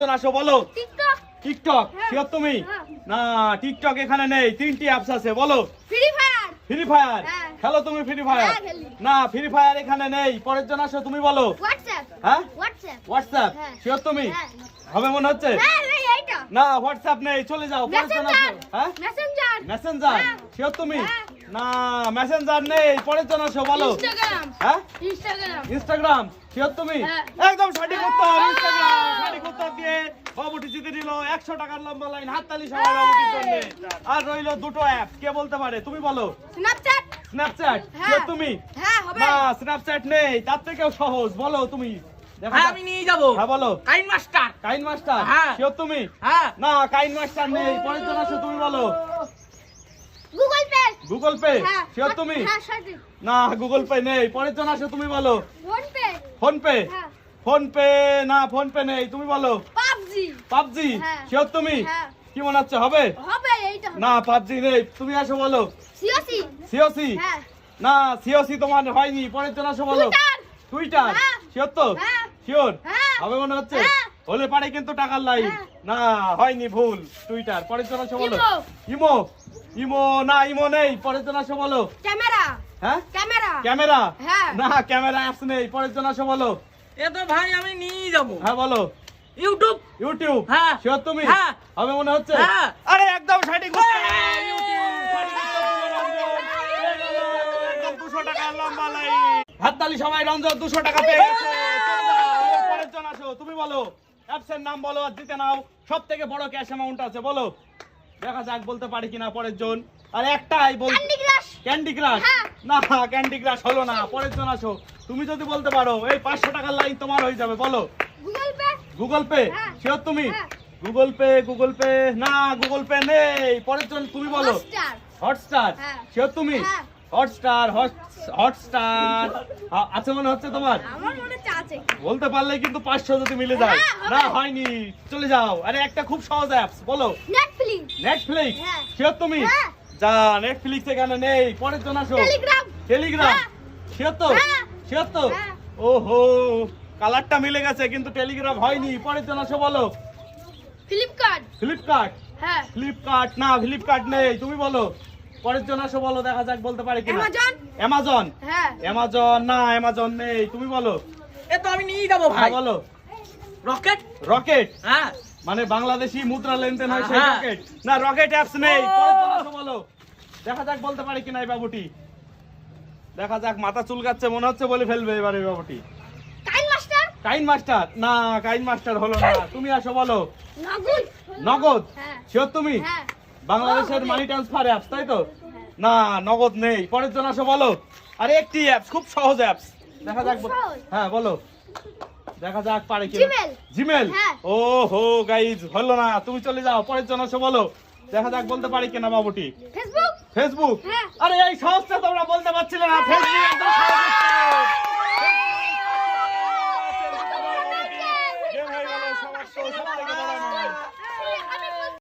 আসো বলো। TikTok. TikTok হ্যাঁ। শিওর তুমি? হ্যাঁ। না টিকটক এখানে নেই তিনটি অ্যাপস আছে বলো। ফ্রি ফায়ার ফ্রি ফায়ার হ্যাঁ। খেলো তুমি ফ্রি ফায়ার হ্যাঁ, না ফ্রি ফায়ার এখানে নেই। পরের জন আসো তুমি বলো। হ্যাঁ? হোয়াটসঅ্যাপ হ্যাঁ। শিওর তুমি? হ্যাঁ। হবে মনে হচ্ছে? হ্যাঁ না হোয়াটসঅ্যাপ নেই চলে যাও পরের জন আসো। হ্যাঁ? মেসেঞ্জার হ্যাঁ। তুমি? হ্যাঁ। না মেসেঞ্জার নেই পরের জন আসো বলো ইনস্টাগ্রাম হ্যাঁ? ইনস্টাগ্রাম ইনস্টাগ্রাম শিওর তুমি? হ্যাঁ। একদম সঠিক উত্তর ইনস্টাগ্রাম সঠিক উত্তর দিয়ে বাবুটি জিতে নিল। একশো টাকার লম্বা লাইন হাততালি সবাই বাবুটির জন্য। আর রইল দুটো অ্যাপ কে বলতে পারে? তুমি বলো। Snapchat Snapchat. শিওর তুমি? হ্যাঁ হবে। না স্ন্যাপচ্যাট নেই তার থেকেও সহজ। বলো তুমি। দেখা হ্যাঁ আমি নিয়ে যাব। হ্যাঁ বলো। কাইন মাস্টার কাইন মাস্টার হ্যাঁ। তুমি? হ্যাঁ। না কাইন মাস্টার নেই পরের জন তুমি বলো। গুগল পে গুগল পে হ্যাঁ শিওর তুমি? হ্যাঁ না গুগল পে নেই। পরের জন আসো তুমি বলো। ফোন পে ফোন পে হ্যাঁ। ফোন পে না ফোন পে নেই। তুমি বলো। পাবজি। পাবজি? হ্যাঁ। শিওর তুমি? হ্যাঁ। কি মনে হচ্ছে হবে? হবে এইটা না পাবজি নেই। তুমি আসো বলো। সিওসি সিওসি হ্যাঁ। না সিওসি তোমার হয়নি। পরের জন আসো বলো। টুইটার হ্যাঁ। শিওর তো? হ্যাঁ। শিওর হ্যাঁ। হবে মনে হচ্ছে? হ্যাঁ। হলে পারে কিন্তু টাকার লাইন। হ্যাঁ। না হয়নি ভুল। টুইটার পরের জন আসো বলো। ইমো। ইমো না ইমো নেই। পরের জন আসো বলো। ক্যামেরা। হ্যাঁ? ক্যামেরা। ক্যামেরা? হ্যাঁ। না ক্যামেরা অ্যাপস নেই। পরের জন আসো বলো। এ তো ভাই আমি নিয়ে যাব। হ্যাঁ বলো। ইউটিউব। ইউটিউব? হ্যাঁ। শিওর তুমি? হ্যাঁ। হবে মনে হচ্ছে? হ্যাঁ। আরে একদম সঠিক উত্তর। হ্যাঁ। 200 টাকার লম্বা লাইন। হাততালি সবাই রঞ্জন 200 টাকা পেয়ে গেছে। পরের জন আসো। তুমি বলো। অ্যাপসের নাম বলো আর জিতে নাও। সব থেকে বড় ক্যাশ অ্যামাউন্ট আছে বলো। দেখা যাক বলতে পারি কিনা পরের জন আর একটাই বল ক্যান্ডি ক্রাশ। না ক্যান্ডি ক্রাশ হলো না। পরের জন আসো। তুমি যদি বলতে পারো এই পাঁচশো টাকার লাইন তোমার হয়ে যাবে বলো। Google Pay. শিওর তুমি। গুগল পে গুগল পে না গুগল পে নেই। পরের জন তুমি বলো। হটস্টার। শিওর তুমি। হটস্টার হটস্টার আছে মনে হচ্ছে তোমার? বলতে পারলে কিন্তু পাঁচশো যদি মিলে যায়। না হয়নি। চলে যাও। আরে একটা খুব সহজ অ্যাপস বলো। Netflix Netflix. শিওর তুমি। যা নেটফ্লিক্স এখানে নেই? পরের জন আসো। টেলিগ্রাম। শিওর তো। শিওর তো। ওহো কালারটা মিলে গেছে কিন্তু টেলিগ্রাম হয়নি। পরের জন আসো বলো। ফ্লিপকার্ট ফ্লিপকার্ট হ্যাঁ। ফ্লিপকার্ট না ফ্লিপকার্ট নেই। তুমি বলো। পরের জন আসো বলো দেখা যাক বলতে পারি কিনা। অ্যামাজন? অ্যামাজন? হ্যাঁ। অ্যামাজন? না অ্যামাজন নেই। তুমি বলো। এ তো আমি নিয়ে যাব হ্যাঁ ভাই বলো। রকেট? রকেট? হ্যাঁ। মানে বাংলাদেশি মুদ্রা লেনদেন হয় সেই হ্যাঁ। রকেট? না রকেট অ্যাপস নেই। পরের জন আসো বলো। দেখা যাক বলতে পারি কিনা এই বাবুটি। দেখা যাক মাথা চুলকাচ্ছে মনে হচ্ছে বলে ফেলবে এবার বাবুটি। কাইন মাস্টার? না কাইন মাস্টার হলো না। তুমি আসো বলো। নগদ। নগদ? হ্যাঁ। শিওর তুমি? হ্যাঁ। বাংলাদেশের মানি ট্রান্সফার অ্যাপস তাই তো? না নগদ নেই। পরের জন আসো বলো। আরে একটি অ্যাপস খুব সহজ অ্যাপস দেখা যাক হ্যাঁ বলো। দেখা যাক পারে কি। জিমেল। ও হো গাইজ হলো না। তুমি চলে যাও পরের জন আসো বলো। দেখা যাক বলতে পারি কিনা বাবুটি। ফেসবুক ফেসবুক হ্যাঁ। আরে এই সহজটা তোমরা বলতে পারছিলে না। ফেসবুক একদম